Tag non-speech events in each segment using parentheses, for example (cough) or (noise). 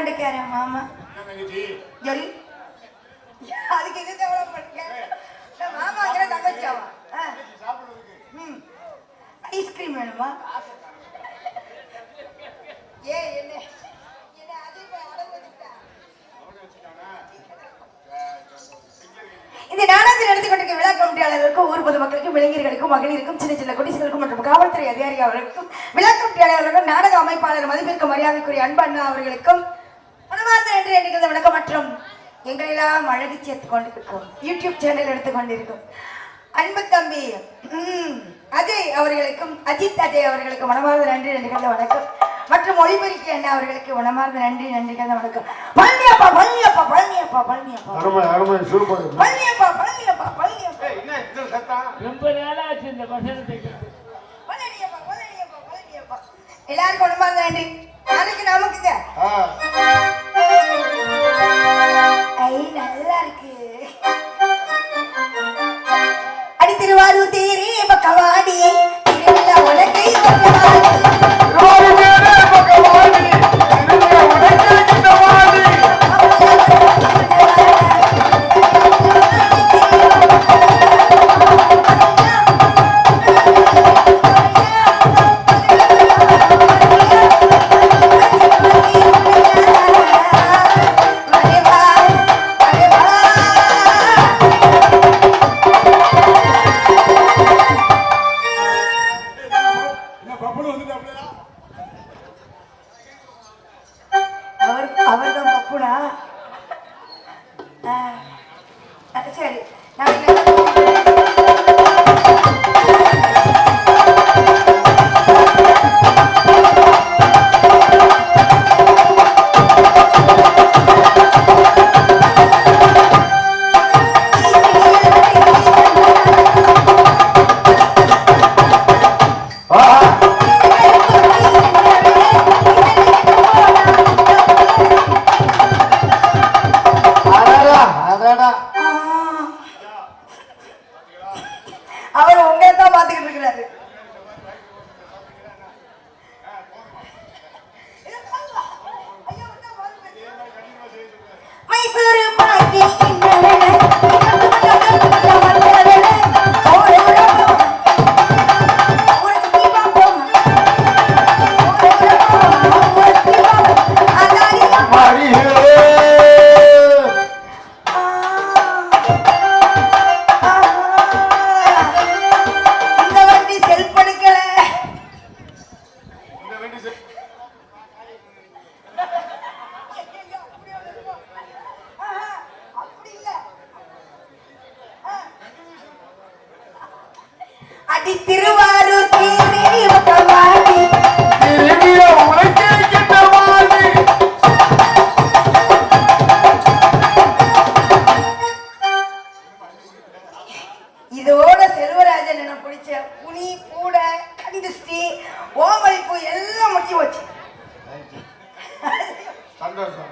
ஆறாண்டுக்கார மாமா. சொல்லி. அதுக்கு எது தேவைப்படுங்க மாமா அங்கே ம். ஐஸ்கிரீம் வேணுமா? ஏ என்ன? அதே இந்த நாடகத்தில் நடத்தி கொண்டிருக்க விழா கமிட்டியாளர்களுக்கும் ஊர் பொதுமக்களுக்கும் இளைஞர்களுக்கும் மகளிருக்கும் சின்ன சின்ன குடிசைகளுக்கும் மற்றும் காவல்துறை அதிகாரி அவர்களுக்கும் விழா கமிட்டியாளர்களுக்கும் நாடக அமைப்பாளர் மதிப்பிற்கு மரியாதைக்குரிய அன்பு அண்ணா அவர்களுக்கும் மனமார்ந்த நன்றி என்கிற வணக்கம் மற்றும் எங்களெல்லாம் அழகு சேர்த்து கொண்டிருக்கும் யூடியூப் சேனல் எடுத்துக் கொண்டிருக்கும் அன்பு தம்பி ம், அஜய் அவர்களுக்கும் அஜித் அஜய் அவர்களுக்கும் மனமார்ந்த நன்றி நன்றிகள வணக்கம். மற்றும் ஒளிபெருக்கி அண்ணா அவர்களுக்கு மனமார்ந்த நன்றி நன்றிகள வணக்கம். பழனியப்பா பழனியப்பா பழனியப்பா பழனியப்பா. பழனியப்பா பழனியப்பா பழனியப்பா. ஏய், என்ன இந்த சத்தம்? ரொம்ப நாளாச்சு இந்த வசனத்தை கேட்டு பழனியப்பா பழனியப்பா. பழனியப்பா எல்லாருக்கும் மனமார்ந்த நன்றி. நாளைக்கு நமக்குங்க. ஐ நல்லா இருக்கு. அடி திருவாரூர் தேரே பக்கவாடி திருவிழா உலகை கொண்டாடி. இதோட செல்வராஜன் எனக்கு பிடிச்ச புனி கூட கந்திஸ்டி ஓமளிப்பு எல்லாம் முட்டி வச்சு. சந்தோஷம்.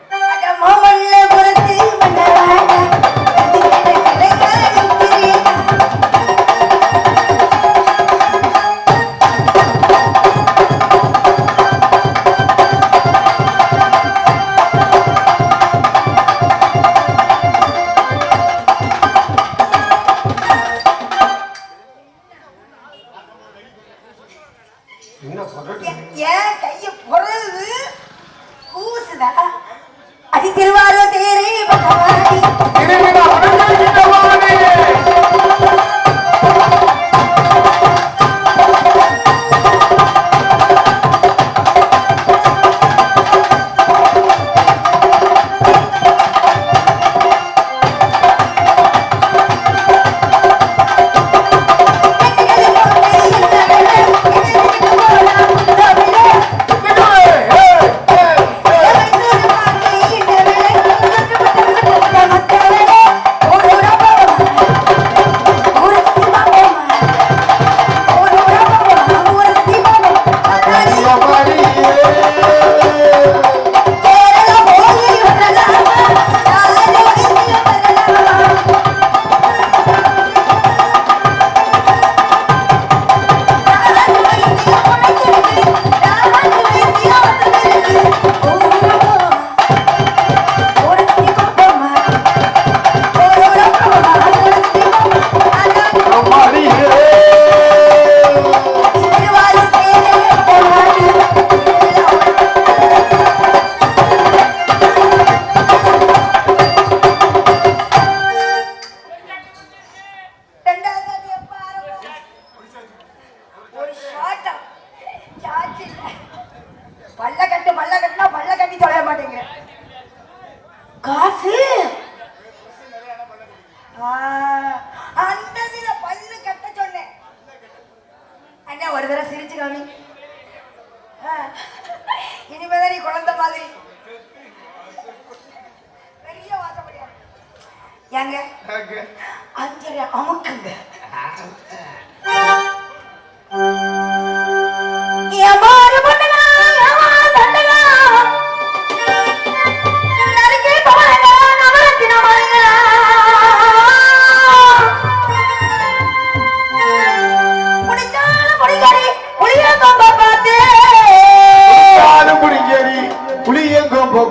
காசு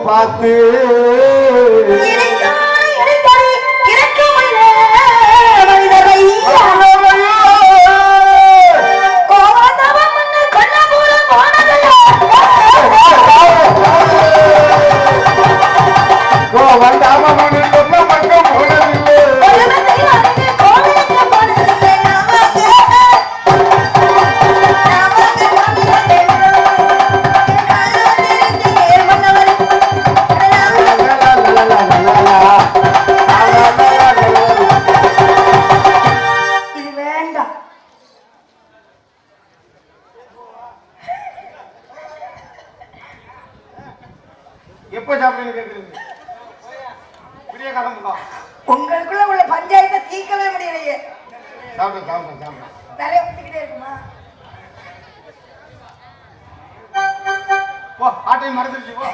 পাতে। எப்போ சாப்பிடுங்க கேட்குறீங்க பெரிய காலம் தான் உங்களுக்குள்ள உள்ள பஞ்சாயத்தை தீர்க்கவே முடியலையே. சாப்பிடும் சாப்பிடும் சாப்பிடும் நிறைய வந்துக்கிட்டே இருக்குமா? போ ஆட்டையும் மறந்துருச்சு போ.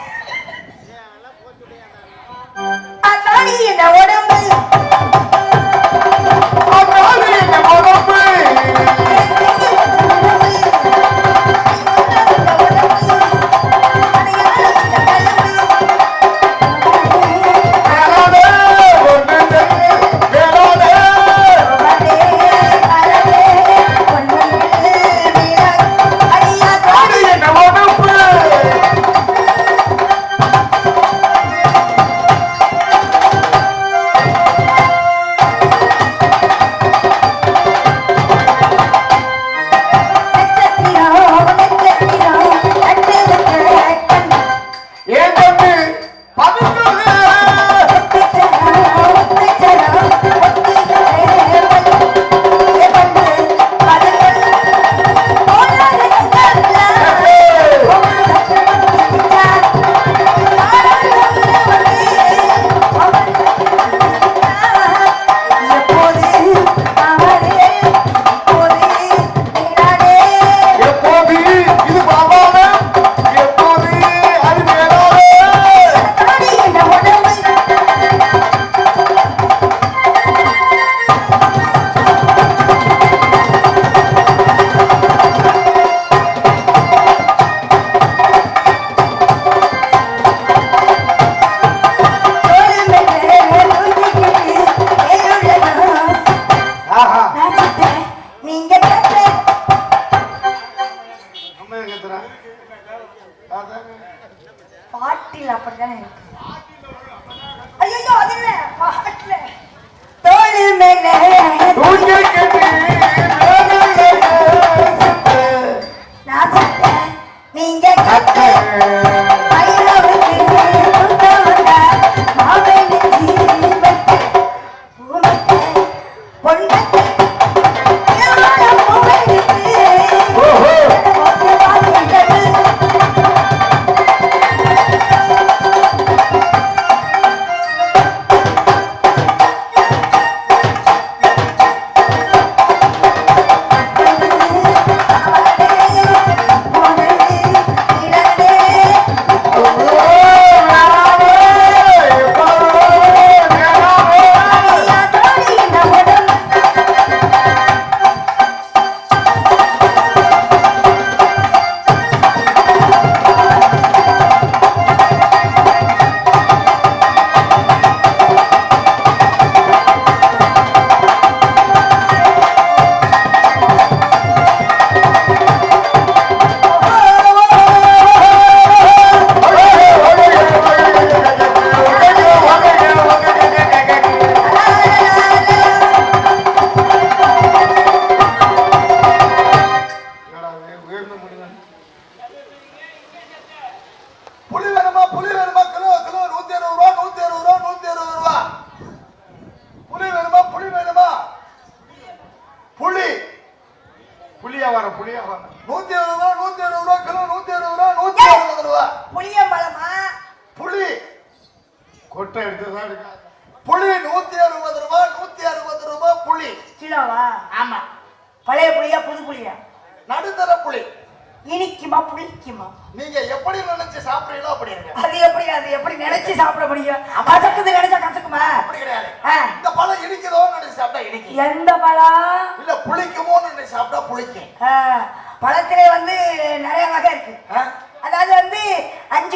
அதாடி என்ன உடம்பு. முன்னேற்ற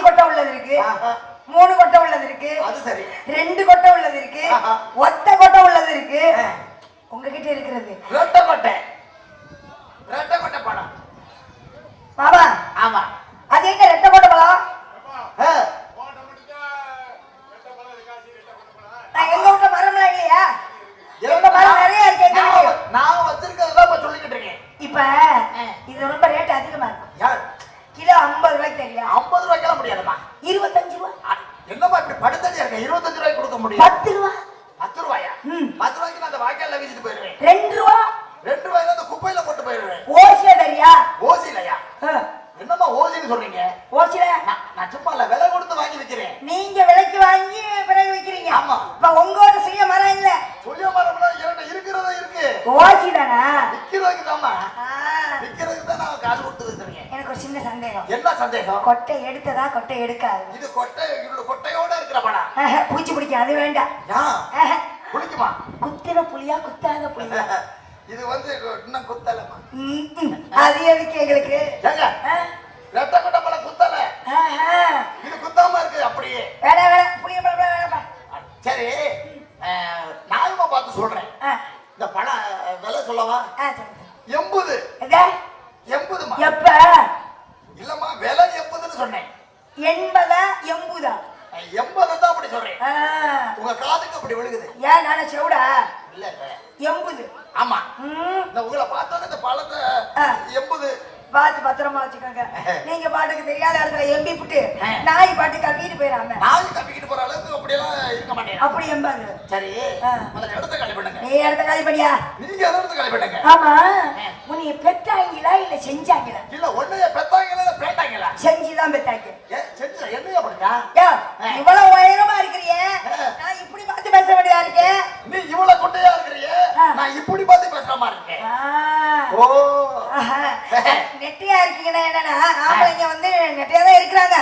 கொட்டை உள்ளது இருக்கு. மூணு கொட்டை உள்ளது இருக்கு. அது சரி. ரெண்டு கொட்டை உள்ளது இருக்கு. ஒத்த கொட்டை உள்ளது இருக்கு. உங்ககிட்ட இருக்கிறது. ரெட்டை கொட்டை. ரெட்டை கொட்டை பழம் மாமா ஆமா. அது எங்க ரெட்டை கொட்டை பழம் ஆ. நான் எங்க விட்ட மரம்லாம் இல்லையா? எங்க மரம் நிறைய இருக்கு. நான் வச்சிருக்கிறதெல்லாம் இப்ப சொல்லிக்கிட்டு இருக்கேன். இப்ப இது ரொம்ப ரேட் அதிகமா இருக்கு யார் கிலோ தெரியும் ஐம்பது ரூபாய்க்கெல்லாம் முடியாதுமா இருபத்தஞ்சு ரூபா. என்னம்மா இப்படி படுத்தடியா இருக்க? இருபத்தஞ்சு ரூபாய்க்கு கொடுக்க முடியும் பத்து ரூபா. பத்து ரூபாயா. பத்து ரூபாய்க்கு நான் அந்த வாய்க்கால வீசிட்டு போயிருவேன் ரெண்டு ரூபா. ரெண்டு ரூபாய் அந்த குப்பையில போட்டு போயிருவேன் ஓசில தெரியா? ஓசி இல்லையா என்னம்மா ஓசின்னு சொல்றீங்க ஓசில நான் நான் சும்மா இல்ல விலை கொடுத்து வாங்கி வைக்கிறேன் நீங்க விலைக்கு வாங்கி பிறகு விக்கிறீங்க ஆமா. இப்ப உங்களோட சுய மரம் இல்ல சொல்லிய மரம்னா இரண்டு இருக்கிறதா இருக்கு ஓசி தானா விக்கிறதுக்கு தாம்மா ஆ, விக்கிறதுக்கு தான் நான் காசு கொடுத்து வச்சிருக்கேன் எனக்கு ஒரு சின்ன சந்தேகம் என்ன சந்தேகம் கொட்டை எடுத்ததா? கொட்டை எடுக்காது. இது கொட்டை இவ்வளவு கொட்டையோட இருக்கிற படம் பூச்சி பிடிக்கும். அது வேண்டாம். குளிக்குமா? குத்தின புளியா குத்தாத புளியா? (laughs) இது வந்து இன்னும் குத்தலமா. அது எதுக்கு எங்களுக்கு? அப்படி விழுகுது. ஏன் நானே செவிடா இல்ல எண்பது ஆமா. இந்த உங்களை பார்த்தோன்னே இந்த பழத்தை ஆ. எண்பது பார்த்து பத்திரமா வச்சுக்கோங்க. நீங்க பாட்டுக்கு தெரியாத இடத்துல எம்பி புட்டு. நாய் பாட்டு கவிட்டு போயிடாம நாய் தப்பிக்கிட்டு போற அளவுக்கு அப்படியெல்லாம் இருக்க மாட்டேன். அப்படி எம்பாங்க. சரி. முதல்ல இடத்த காலி பண்ணுங்க. நீ இடத்த காலி பண்ணியா? நீங்க இடத்த காலி பண்ணுங்க. ஆமா உன்னைய பெத்தாங்களா இல்ல செஞ்சாங்களா இல்ல ஒன்னைய பெத்தாங்களா இல்ல பேட்டாங்களா செஞ்சுதான் பெத்தாங்க ஏ செஞ்சு என்னைய பண்ணுங்க யோ, ஆ. இவ்வளவு உயரமா இருக்கிறியே ஆ. நான் இப்படி பார்த்து பேச வேண்டியதா இருக்கு நீ இவ்வளவு குட்டையா இருக்கிறிய ஆ. நான் இப்படி இருக்கேன் ஆ. ஓ. நெட்டியா இருக்கீங்கன்னா என்னன்னா ஆம்பளைங்க வந்து நெட்டியா தான் இருக்கிறாங்க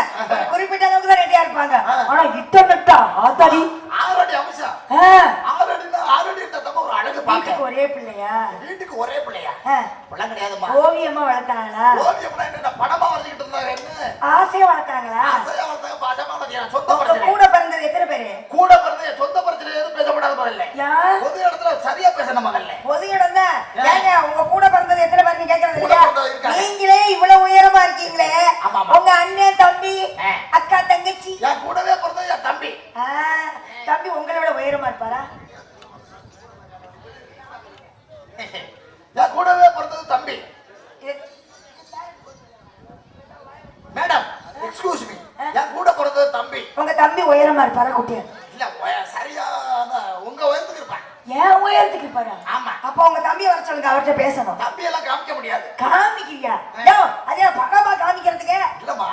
குறிப்பிட்ட அளவுக்கு தான் நெட்டியா இருப்பாங்க. ஆனா இட்ட நெட்டா ஆத்தாடி. ஆறடி அம்சம் ஆ. ஆறடினா ஆறடி இருந்தா ஒரு அழகு வீட்டுக்கு பார்க்க ஒரே பிள்ளையா? வீட்டுக்கு ஒரே பிள்ளையா. பிள்ளை கிடையாதுமா ஓவியமா வளர்த்தாங்களா? ஓவியம்னா என்ன படமா வரைஞ்சிட்டு இருந்தாங்க என்ன? ஆசையா வளர்த்தாங்களா? ஆசையா வளர்த்தாங்க பாசமா வளர்த்தாங்க. சொந்த பிரச்சனை. கூட பிறந்தது எத்தனை பேரு? கூட பிறந்த என் சொந்த பிரச்சனை எதுவும் முதல்ல யா பொது இடத்துல சரியா பேசணும்? முதல்ல பொது இடம் தான் ஆ. ஏங்க உங்க கூட பிறந்தது எத்தனை பேர் கேக்குறது கூட இல்லையா பிறந்தது இருக்காங்க. நீங்களே இவ்வளவு உயரமா இருக்கீங்களே ஆமா, ஆமா. உங்க அண்ணன் தம்பி ஆ. அக்கா தங்கச்சி என் கூடவே பிறந்த என் தம்பி ஆ, தம்பி உங்களை விட உயரமா இருப்பாரா என் கூடவே பிறந்தது தம்பி இது- மேடம் எக்ஸ்கியூஸ் மீ என் கூட பிறந்தது தம்பி உங்க தம்பி குட்டியா இல்ல சரியான உங்க உயரத்துக்கு இருப்பேன் ஏன் உயரத்துக்கு இருப்பாரா? ஆமா. அப்ப உங்க தம்பி வர சொல்லுங்க அவர்கிட்ட பேசணும். தம்பி எல்லாம் காமிக்க முடியாது. காமிக்கிறியா யோ அதே பக்கமா காமிக்கிறதுக்கு? இல்லம்மா.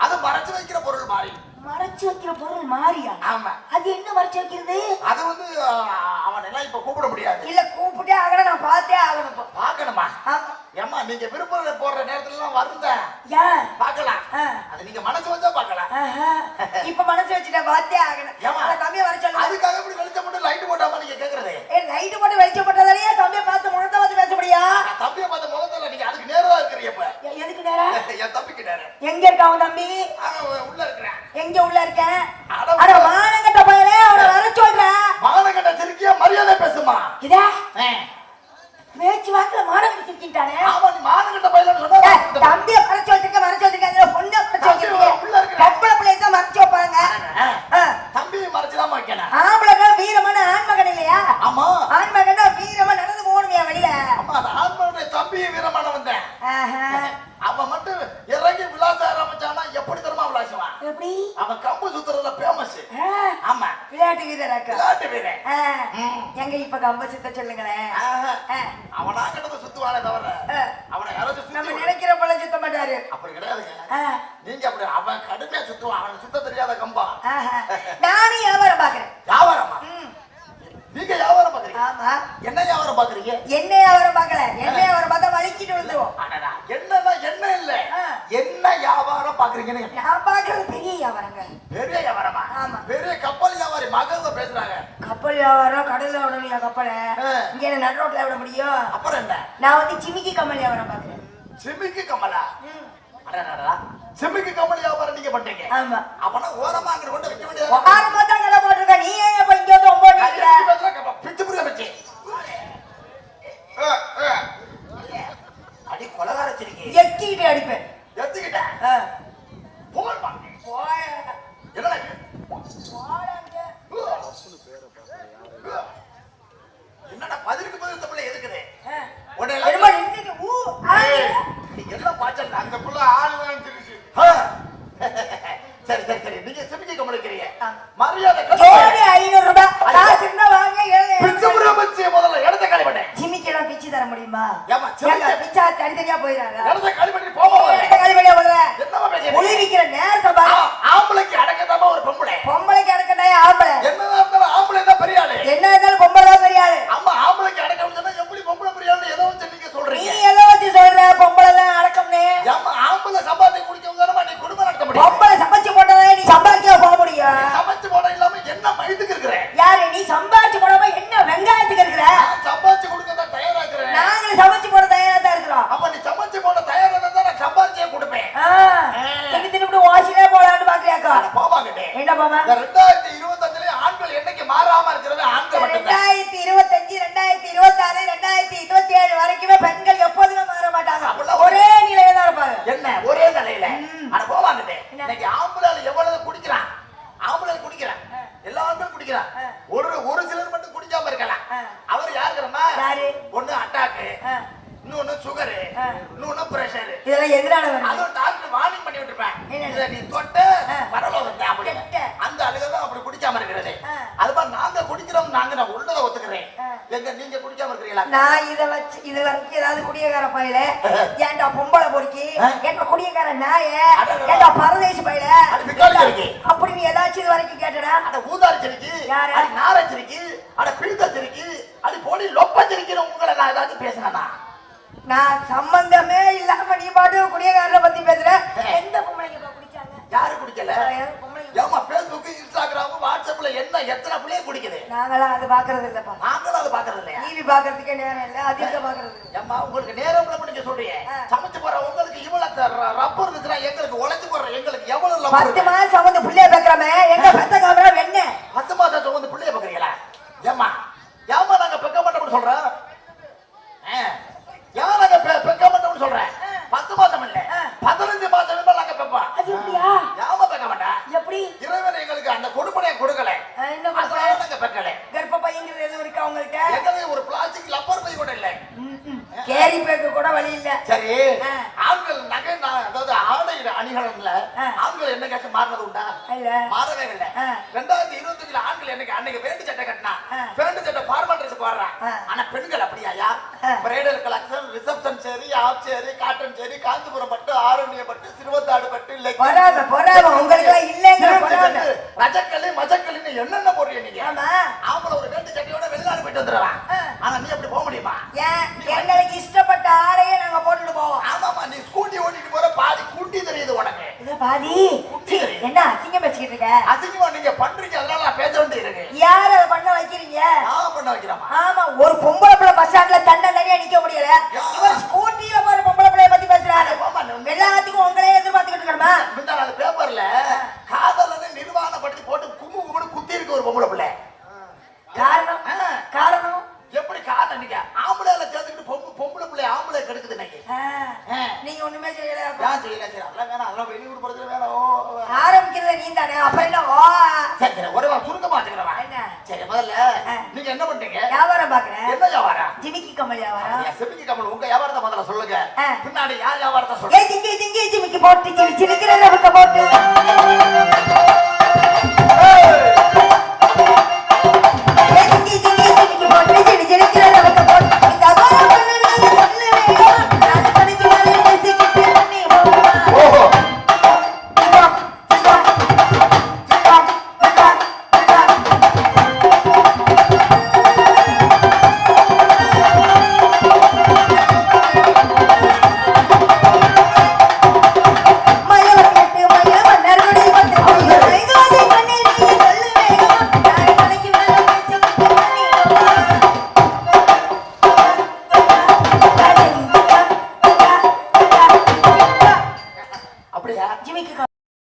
அது மறைச்சு வைக்கிற பொருள் மாறி. மறைச்சு வைக்கிற பொருள் மாறியா? ஆமா. அது என்ன மறைச்சு வைக்கிறது? அது வந்து அவன் எல்லாம் இப்ப கூப்பிட முடியாது இல்ல கூப்பிட்டே ஆகணும் நான் பார்த்தே ஆகணும் இப்போ. பார்க்கணுமா ஆமா ஏம்மா நீங்க விருப்பம் போடுற நேரத்துல எல்லாம் வருந்த ஏன் பார்க்கலாம் ஆ. அது நீங்க மனசு வச்சா பார்க்கலாம் ஆஹா. இப்ப மனசு வச்சுட்ட பார்த்தே ஆகணும் ஏம்மா? அந்த தம்பியை வர சொல்லுங்க அதுக்காக இப்படி வெளிச்சம் மட்டும் லைட் போட்டாம நீங்க கேக்குறது ஏ லைட் போட்டு வெளிச்சம் போட்டதாலேயே தம்பியை பார்த்து முகத்தை பார்த்து பேச முடியா நான் தம்பியை பார்த்த முதல்ல நீங்க அதுக்கு நேரா இருக்கிறீங்க இப்ப எ- எதுக்கு நேரம் என் தம்பிக்கு நேரம் எங்க இருக்க அவன் தம்பி அவன் உள்ள இருக்கிறேன் எங்க உள்ள இருக்கேன் அட அட மானங்கட்ட பயலே அவனை வர சொல்ற மானகட்ட சிரிக்கிய மரியாதை பேசுமா இதா பேச்சு வாக்குல மானங்கட்ட சிக்கிட்டானே ஆமா நீ மானகட்ட பையன் சொன்னா ஏய், தம்பிய மறைச்சு வச்சிருக்க மறைச்சு வச்சிருக்காங்க பொண்ணை மறைச்சு தம்பி உள்ள வச்சிருக்கீங்க இருக்கிற. கற்பனை பிள்ளைய தான் மறைச்சு வைப்பாங்க ஆ. தம்பி மறைச்சுதான் வைக்கணும் ஆம்பளைங்க வீரமான ஆண்மகன் இல்லையா ஆமா ஆண்மகன் வீரமா நடந்து போகணுமையா வெளியில ஆமா அந்த ஆத்மாவுடைய தம்பி வீரமான வந்தேன் ஆஹா. அவன் மட்டும் இறங்கி விளாச ஆரம்பிச்சானா எப்படி தரமா விளாசுவான் எப்படி அவன் கம்பு சுத்துறதுல ஃபேமஸ் ஆ, ஆமா விளையாட்டு ம். எங்க இப்ப கம்ப சித்த சொல்லுங்களேன். அவனா கிடந்து சுத்துவானே தவிர. அவனை யாராச்சும் நம்ம நினைக்கிற போல சுத்த மாட்டாரு. அப்படி கிடையாதுங்க. நீங்க அப்படி அவன் கடுமையா சுத்துவான். அவன் சுத்த தெரியாத கம்பா. நானும் வியாபாரம் பாக்குறேன். வியாபாரமா? நீங்க வியாபாரம் பாக்குறீங்க? ஆமா. என்ன வியாபாரம் பாக்குறீங்க? என்ன வியாபாரம் பார்க்கல? என்ன வியாபாரம் பார்த்தா வலிக்கிட்டு அடடா, என்னன்னா என்ன இல்ல. என்ன வியாபாரம் பாக்குறீங்கன்னு. நான் பாக்குறது பெரிய வியாபாரங்க பெரிய வியாபாரமா ஆமா. பெரிய கப்பல் வியாபாரி மகங்க பேசுறாங்க கப்பல் வியாபாரம் கடல்ல விடலையா கப்பலை ஆ. இங்க என்ன நடு ரோட்ல விட முடியும்? அப்புறம் என்ன? நான் வந்து சிமிக்கி கம்மல் வியாபாரம் பாக்குறேன் சிமிக்கு கமலா சிமிக்கு கமல் வியாபாரம் நீங்க பண்றீங்க? ஆமா. அப்பனா ஓரமா அங்க கொண்டு வைக்க வேண்டியது இத வச்சு இது வரைக்கும் ஏதாவது குடியக்கார பையில? (laughs) ஏன்டா பொம்பளை பொறுக்கி. ஏன்டா குடியக்கார நாய. ஏன்டா பரதேசி பையில. அப்படி நீ ஏதாச்சும் இது வரைக்கும் கேட்டடா. அட ஊதாரிச்சிருக்கு யாரு? அடி நாரச்சிருக்கு அட பிடித்தச்சிருக்கு அடி போடி லொப்பச்சிருக்கிற உங்களை நான் ஏதாச்சும் பேசினேனா நான் சம்பந்தமே இல்லாம நீ பாட்டு குடியக்காரரை பத்தி பேசுற. எந்த பொம்பளைங்க குடிச்சாங்க? யாரு குடிக்கல? பொம்பளைங்க? இன்ஸ்டாகிராம் என்ன எத்தனை பிள்ளைய குடிக்குது நாங்களாம் அது பாக்குறது இல்லப்பா. நாங்களும் அது பாக்குறது இல்லையா? டிவி பாக்குறதுக்கே நேரம் இல்ல அது எங்க பாக்குறது ஏம்மா உங்களுக்கு நேரம் நீங்க சொல்றீங்க. சமைச்சு போற உங்களுக்கு இவ்வளவு ரப்பர் எங்களுக்கு உழைச்சு போடுற எங்களுக்கு எவ்வளவு பத்து வந்து புள்ளைய பேக்குறமே எங்க பெத்த காமரா வெண்ண பத்து சுமந்து பிள்ளைய பாக்குறீங்களா ஏம்மா ஏம்மா நாங்க பெக்க மாட்டோம்னு சொல்றோம் ஆ. ஏன் நாங்க பெ- பெக்க மாட்டோம்னு சொல்றேன் பத்து மாசம் இல்ல ஆ. பதினஞ்சு மாசம் வேணுமா நாங்க பெப்போம் அது எப்படியா ஏமா பெக்க மாட்டேன் எப்படி இறைவன் எங்களுக்கு அந்த கொடுப்பனையை கொடுக்கல ஆ, என்ன பெக்கல கர்ப்ப பையங்கிறது எதுவும் இருக்கா உங்கள்கிட்ட? ஒரு பிளாஸ்டிக் லப்பர் பை கூட இல்ல. கேரி பேக்கு கூட வழி இல்ல. சரி. ஆ. ஆண்கள் நகை அதாவது ஆடை அணிகலன்ல. ஆண்கள் என்னைக்காச்சும் மாறினது உண்டா? இல்ல. மாறவே இல்லை. ரெண்டாயிரத்தி இருபத்தஞ்சுல ஆண்கள் என்னைக்கு அன்னைக்கு பேண்ட் சட்டை கட்டினா ஆ. பேண்ட் சட்டை ஃபார்மல் ட்ரெஸ் போடுறான் ஆ. ஆனா பெண்கள் அப்படியாயா. பிரைடல் கலெக்ஷன் ரிசப்ஷன் சரி ஆப் சரி காட்டன் சரி காஞ்சிபுரம் பட்டு ஆரண்ய பட்டு சிறுவத்தாடு பட்டு பொறாம உங்களுக்கு சட்டை, ரஜக்கல்லு மஜக்கல்லுன்னு என்னென்ன போடுறீங்க?